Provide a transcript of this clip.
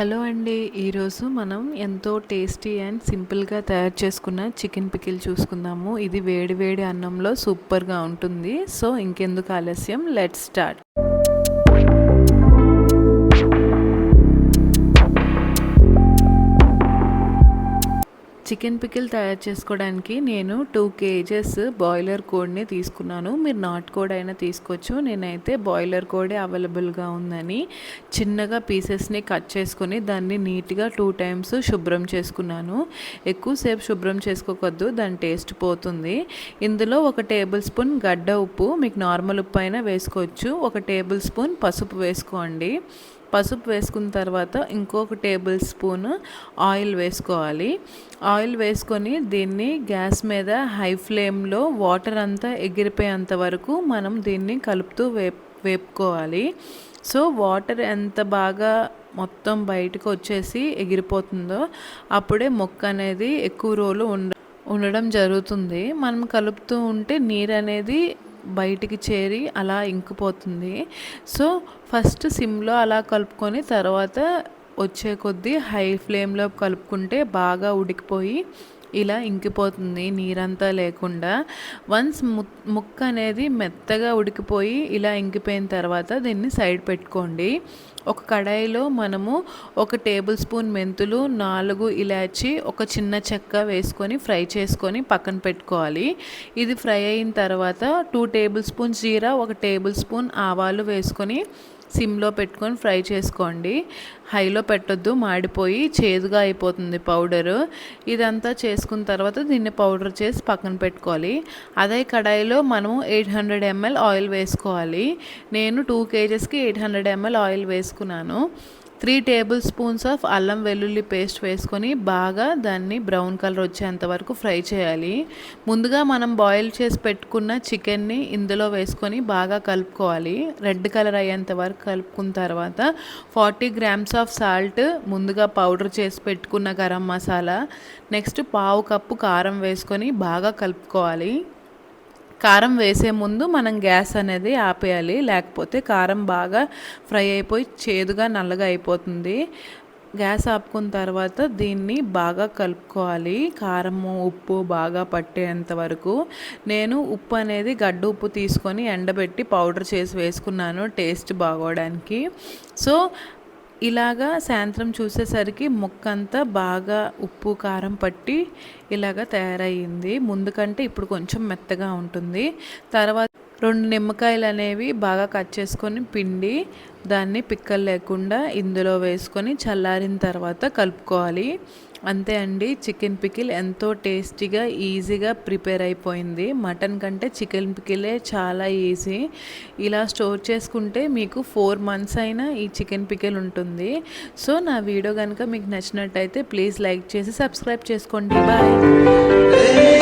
Hello అండి. ఈరోజు మనం ఎంతో టేస్టీ అండ్ సింపుల్గా తయారు చేసుకున్న చికెన్ పికిల్ చూసుకుందాము. ఇది వేడి వేడి అన్నంలో సూపర్గా ఉంటుంది. సో ఇంకెందుకు ఆలస్యం? Let start. చికెన్ పికిల్ తయారు చేసుకోవడానికి నేను టూ కేజెస్ బాయిలర్ కోడ్ని తీసుకున్నాను. మీరు నాట్ కోడ్ అయినా తీసుకోవచ్చు. నేనైతే బాయిలర్ కోడే అవైలబుల్గా ఉందని చిన్నగా పీసెస్ని కట్ చేసుకొని దాన్ని నీట్గా టూ టైమ్స్ శుభ్రం చేసుకున్నాను. ఎక్కువసేపు శుభ్రం చేసుకోకద్దు. దాని టేస్ట్ పోతుంది. ఇందులో ఒక టేబుల్ స్పూన్ గడ్డ ఉప్పు మీకు నార్మల్ ఉప్పు అయినా వేసుకోవచ్చు. ఒక టేబుల్ స్పూన్ పసుపు వేసుకోండి. పసుపు వేసుకున్న తర్వాత ఇంకొక టేబుల్ స్పూన్ ఆయిల్ వేసుకోవాలి. ఆయిల్ వేసుకొని దీన్ని గ్యాస్ మీద హై ఫ్లేమ్లో వాటర్ అంతా ఎగిరిపోయేంత వరకు మనం దీన్ని కలుపుతూ వేప్ వేపుకోవాలి. సో వాటర్ ఎంత బాగా మొత్తం బయటకు వచ్చేసి ఎగిరిపోతుందో అప్పుడే మొక్క అనేది ఎక్కువ రోజులు ఉండ ఉండడం జరుగుతుంది. మనం కలుపుతూ ఉంటే నీరు అనేది బయటికి చేరి అలా ఇంకిపోతుంది. సో ఫస్ట్ సిమ్లో అలా కలుపుకొని తర్వాత వచ్చే కొద్దీ హై ఫ్లేమ్లో కలుపుకుంటే బాగా ఉడికిపోయి ఇలా ఇంకిపోతుంది నీరంతా లేకుండా. వన్స్ ముక్క అనేది మెత్తగా ఉడికిపోయి ఇలా ఇంకిపోయిన తర్వాత దీన్ని సైడ్ పెట్టుకోండి. ఒక కడాయిలో మనము ఒక టేబుల్ స్పూన్ మెంతులు నాలుగు ఇలాచి ఒక చిన్న చెక్క వేసుకొని ఫ్రై చేసుకొని పక్కన పెట్టుకోవాలి. ఇది ఫ్రై అయిన తర్వాత టూ టేబుల్ స్పూన్ జీరా ఒక టేబుల్ స్పూన్ ఆవాలు వేసుకొని సిమ్లో పెట్టుకొని ఫ్రై చేసుకోండి. హైలో పెట్టొద్దు మాడిపోయి చేదుగా అయిపోతుంది పౌడరు. ఇదంతా చేసుకున్న తర్వాత దీన్ని పౌడర్ చేసి పక్కన పెట్టుకోవాలి. అదే కడాయిలో మనము ఎయిట్ హండ్రెడ్ ఎంఎల్ ఆయిల్ వేసుకోవాలి. నేను టూ కేజెస్కి ఎయిట్ హండ్రెడ్ ఎంఎల్ ఆయిల్ వేసుకున్నాను. త్రీ టేబుల్ స్పూన్స్ ఆఫ్ అల్లం వెల్లుల్లి పేస్ట్ వేసుకొని బాగా దాన్ని బ్రౌన్ కలర్ వచ్చేంత వరకు ఫ్రై చేయాలి. ముందుగా మనం బాయిల్ చేసి పెట్టుకున్న చికెన్ని ఇందులో వేసుకొని బాగా కలుపుకోవాలి. రెడ్ కలర్ అయ్యేంత వరకు కలుపుకున్న తర్వాత ఫార్టీ గ్రామ్స్ ఆఫ్ సాల్ట్ ముందుగా పౌడర్ చేసి పెట్టుకున్న గరం మసాలా నెక్స్ట్ పావు కప్పు కారం వేసుకొని బాగా కలుపుకోవాలి. కారం వేసే ముందు మనం గ్యాస్ అనేది ఆపేయాలి. లేకపోతే కారం బాగా ఫ్రై అయిపోయి చేదుగా నల్లగా అయిపోతుంది. గ్యాస్ ఆపుకున్న తర్వాత దీన్ని బాగా కలుపుకోవాలి. కారము ఉప్పు బాగా పట్టేంత వరకు. నేను ఉప్పు అనేది గడ్డ ఉప్పు తీసుకొని ఎండబెట్టి పౌడర్ చేసి వేసుకున్నాను. టేస్ట్ బాగోవడానికి. సో ఇలాగా సాయంత్రం చూసేసరికి ముక్క అంతా బాగా ఉప్పు కారం పట్టి ఇలాగా తయారయ్యింది. ముందు కంటే ఇప్పుడు కొంచెం మెత్తగా ఉంటుంది. తర్వాత రెండు నిమ్మకాయలు అనేవి బాగా కట్ చేసుకొని పిండి దాన్ని పిక్కలు లేకుండా ఇందులో వేసుకొని చల్లారిన తర్వాత కలుపుకోవాలి. అంతే అండి చికెన్ పికిల్ ఎంతో టేస్టీగా ఈజీగా ప్రిపేర్ అయిపోయింది. మటన్ కంటే చికెన్ పికిలే చాలా ఈజీ. ఇలా స్టోర్ చేసుకుంటే మీకు ఫోర్ మంత్స్ అయినా ఈ చికెన్ పికిల్ ఉంటుంది. సో నా వీడియో కనుక మీకు నచ్చినట్టయితే ప్లీజ్ లైక్ చేసి సబ్స్క్రైబ్ చేసుకోండి. బాయ్.